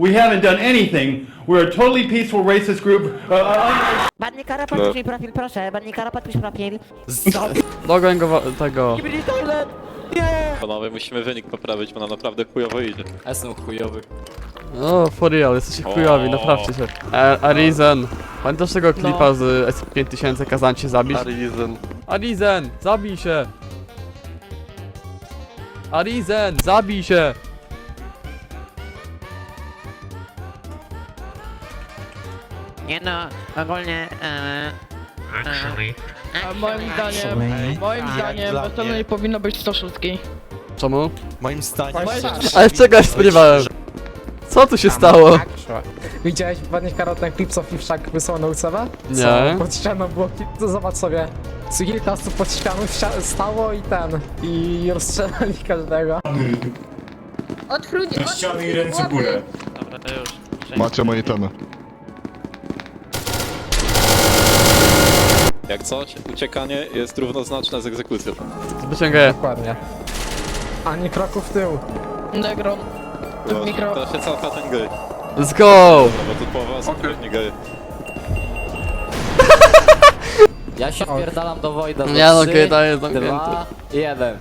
We haven't done anything. We're a totally peaceful racist group. Uh, uh, Badnie kara, podpisz mi profil, proszę. Badnie kara, podpisz profil. Dogoń go tego. Nie! Panowie, musimy wynik poprawić, bo nam naprawdę chujowo idzie. Jestem chujowy. O, for real, jesteście chujowi, naprawcie się. Arizen. Pamiętasz tego klipa z S5000 kazałem cię zabić? Arizen. Arizen, zabij się! Arizen, zabij się! Nie no, ogólnie... E, A moim zdaniem, moim zdaniem, to nie powinno być 100 szóstki. Czemu? Moim zdaniem... Ale czego ja spodziewałem? Co tu się stało? Widziałeś ładnych karotnych klipsów i wszak wysłał na UCB? Nie. Co? Pod ścianą było klip, to zobacz sobie. Co kilka osób pod ścianą stało i ten. I rozstrzelali każdego. Odchródź, Do ściany i ręce w górę. Macie moje temy. Jak coś, uciekanie jest równoznaczne z egzekucją. Wyciągaj. Dokładnie. Ani kroku w tył. Negro. To, Mikro. to się cofa ten gej. Let's go! No bo tu połowa osób okay. geje. Ja się wpierdalam do Wojda. Nie no, GTA jest zamknięty. Dwa, jeden.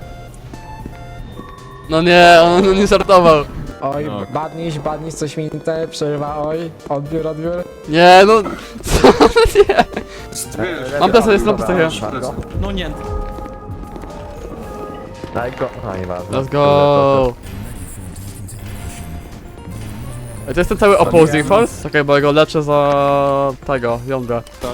No nie, on, on nie żartował. Oj, badniś, badniś, coś mi te przerywa, oj. Odbiór, odbiór. Nie no, co? Nie. Mam presję, jest mam presję. No nie. Let's go! Ej, To jest ten cały opposing force? Czekaj, bo ja go leczę za tego, jądra. Tak,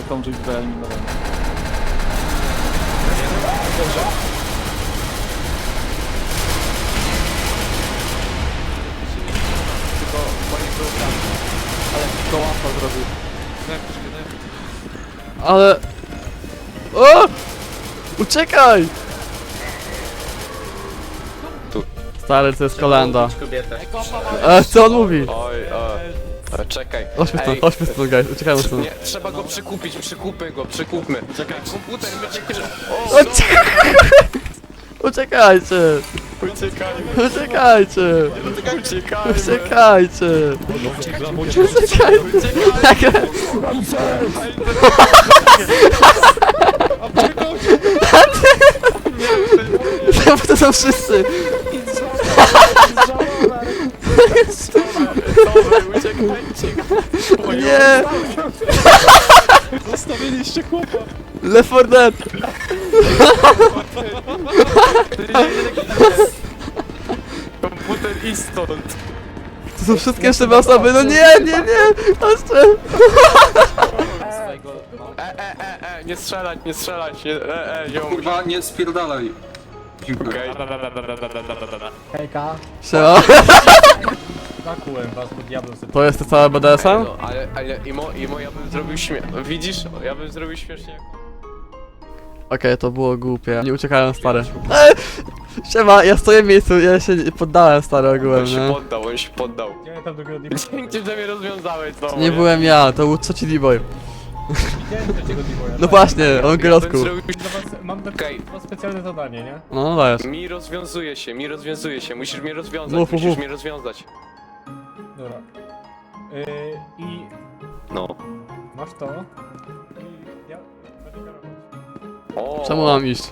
on już wyeliminowany. Ale... O! Uciekaj! Tu. Stary, to jest kolenda. E, co on mówi? Oj, o. Czekaj. Chodźmy stąd, Ej, chodźmy stąd, guys, uciekajmy stąd. Nie, trzeba go przykupić, przykupmy go, przykupmy. Czekaj, komputer będzie Uciekajcie! Uciekajmy, Uciekajcie! uciekajmy. Uciekajcie! Uciekajcie! Jak- Czemu to są wszyscy? Uciekajcie. Nie! Zostawiliście chłopa. Left 4 Dead! Komputer i stąd. To są wszystkie jeszcze osoby, no nie, nie, nie! Jeszcze! E, e, e, e, nie strzelać, nie strzelać, nie, e, e, ziom. Kurwa, nie spierdalaj. Dziękuję. Okej. Hejka. Siema. Zakułem was, bo diabeł sobie... To jest to całe BDSM? No, ale, ale, imo, imo, ja bym zrobił śmie... Widzisz? Ja bym zrobił śmiesznie jak... Okej, to było głupie. Nie uciekałem, stary. Ej! Siema, ja stoję w miejscu, ja się nie poddałem, stary, ogółem, On się nie? poddał, on się poddał. Gdzie tam do grudni? Dzięki, że mnie rozwiązałeś znowu, To nie byłem ja, to był trzeci D-boy. Widziałem trzeciego D-boya. No właśnie, on grosku. Dla was, mam dla Okej. was specjalne zadanie, nie? No dajesz. Mi rozwiązuje się, mi rozwiązuje się, musisz mnie rozwiązać, Mów, mów, musisz mów. mnie rozwiązać. Dobra. Yy, I No. masz to. Czemu mam iść?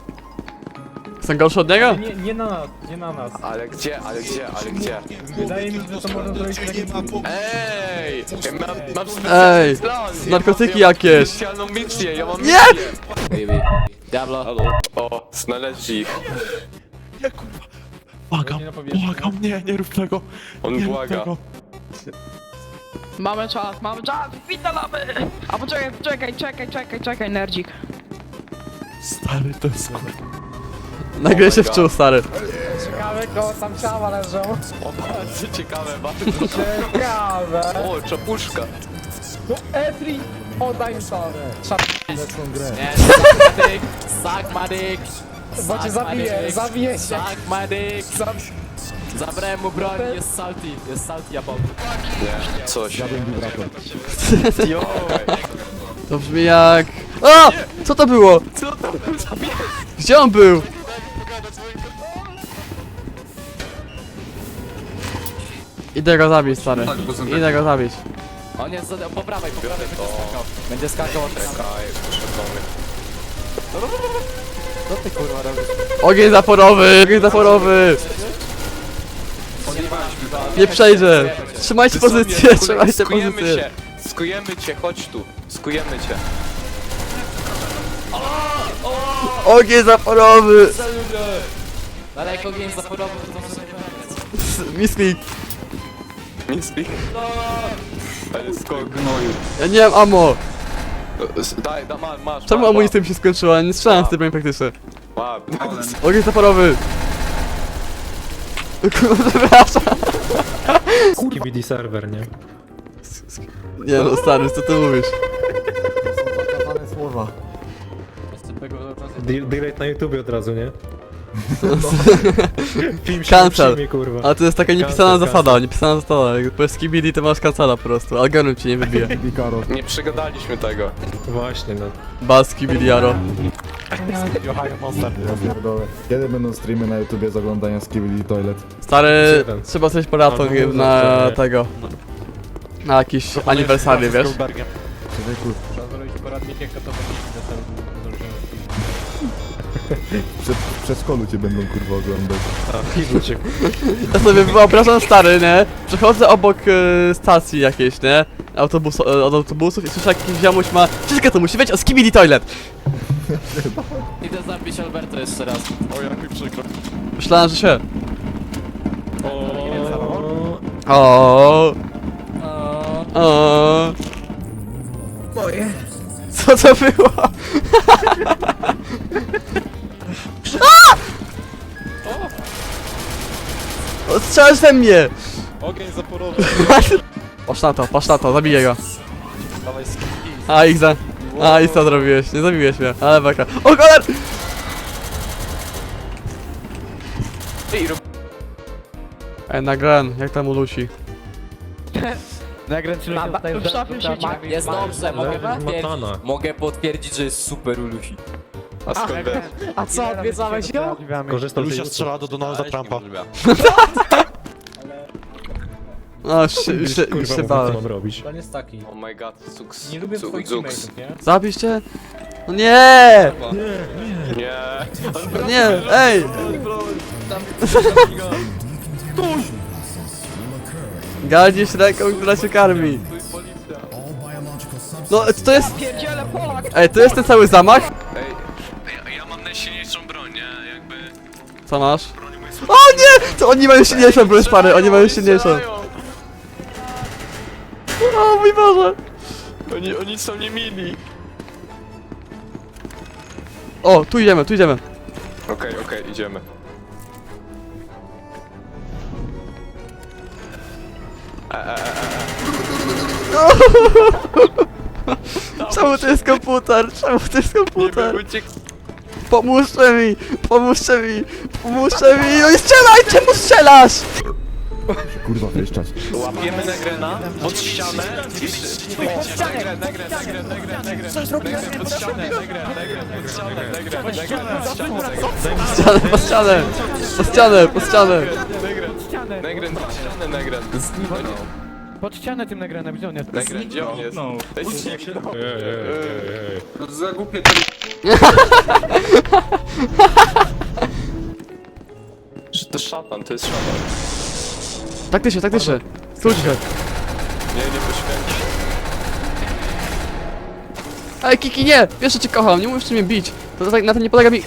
Jestem gorszy od niego? Nie, nie na nas, nie na nas. Ale gdzie, ale gdzie, ale gdzie? Wydaje mi się, że to można zrobić w takim... Ej! Ja mam, mam specjalny Ej! plan! ja narkotyki mam, ja mam jakieś. Specjalną misję, ja mam Nie! misję! Baby. Diablo. Halo? O, znaleźli ich. Błagam, błagam, nie, nie rób tego. On błaga. Mamy czas, mamy czas, witalamy! A poczekaj, czekaj, czekaj, czekaj, czekaj, nerdzik. Stary, to jest Nagle się wczuł, stary. Ciekawe, koło tam ciała leżą. O, bardzo ciekawe, bardzo. Ciekawe. O, czapuszka. No, Etri! Oddaj mi to. Szatę tą grę. Nie, suck my dick, suck my dick. Bo cię zabiję, zabiję się. Suck my dick. Zabrałem mu broń, jest salty, jest salty jabol. Nie, coś. To brzmi jak... A! Co to było? Co to? Gdzie on był? Idę go zabić, stary. Idę go zabić. On jest za, po prawej, po prawej będzie skakał. Będzie skakał od. Czekaj, poszedł Co ty kurwa robisz? Ogień zaporowy! Ogień zaporowy! Nie przejdzie! Trzymajcie pozycję, trzymajcie Skujemy pozycję. cię, skujemy cię, chodź tu. Skujemy cię. Ogień zaporowy! Daleko ogień zaporowy, to może nie Misklik. Misli. Ale skok gnoju. Ja nie mam ammo. Daj, da, masz, masz. Czemu masz, amunicja mi się skończyła? Nie strzelam z tej broni praktycznie. masz. Ogień zaporowy! Kurwa, Przepraszam. KBD serwer, nie? Nie no, stary, co ty mówisz? De- Delete na YouTubie od razu, nie? Film się Cancel. przyjmie, kurwa. Ale to jest taka niepisana Cancel, zasada, niepisana zasada. Jak powiesz skibidi, to masz kancela po prostu. Algorytm ci nie wybije. Nie przegadaliśmy tego. Właśnie, no. Baz skibidi jaro. Kiedy będą streamy na YouTubie z oglądania Skibidi Toilet? Stary, Jeden. trzeba coś poratą No, no, na nie. tego. Na jakiś aniversary, wiesz? Trzeba zrobić poradnik, jak to będzie W przedszkolu cię będą kurwa oglądać. A, Hidl cię. Ja sobie wyobrażam stary, nie? Przechodzę obok e, stacji jakiejś, nie? Autobus, e, od autobusów i słyszę jak jakiś ziomuś ma Wszystko to musi być o skibidi toilet! Idę zabić Alberto jeszcze raz. O, jak mi przykro. Myślałem, że się. O, O. O. Boję. Co to było? A! Strzelasz we mnie! Ogień zaporowy. Patrz na to, patrz na to, zabiję go. Dawaj skip. A, ich za... A, i co zrobiłeś? Nie zabiłeś mnie, ale beka. O, kolar! Ej, rob... Ej, nagrałem, jak tam u Lusi? Nagrę W szafie sieci. Jest dobrze, mogę potwierdzić. Mogę potwierdzić, że jest super u Lusi. A skąd wiesz? A co, odwiedzałeś ją? Korzystał z Lucia strzela do Donalda Trumpa. O, się, się, usługi. Kurwa, się mów, co bałem. mam robić. Plan jest taki. Oh my god, cuks. Nie lubię Cu- twoich cuks. teammateów, nie? Zabiście? No nie! Nie. No nie, ej! Gadzisz ręką, która się karmi. No, to jest... Ej, to jest ten cały zamach? Ej, ja, ja mam najsilniejszą broń, nie? Jakby... Co masz? O nie! To oni mają silniejszą broń pary, oni mają silniejszą. O mój Boże! Oni, oni są niemili. O, tu idziemy, tu idziemy. Okej, okej, idziemy. Czemu to jest komputer? Czemu to jest Nie komputer? wiem, uciek... Pomóżcie mi! Pomóżcie mi! Pomóżcie mi! I strzelaj! Czemu strzelasz? Kurwa, wyszczać. Łapiemy Negrena pod ścianę i... Negren, Negren, Negren, Negren, Negren, Negren, pod ścianę, Negren, Negren, pod ścianę, Negren, Negren, pod ścianę, Ścianę, Negren, po ścianę! Po ścianę, po ścianę! Negren, Negren, pod ścianę, Negren. Pod ścianę tym nagranem, gdzie on jest? Negren, gdzie on jest? Ej, Że to szatan, to jest szatan. Taktycznie, taktycznie! Stójcie się! Nie, nie poświęci. Ej, Kiki, nie! Wiesz, że cię kocham, nie musisz mnie bić! To tak, na tym nie polega mi...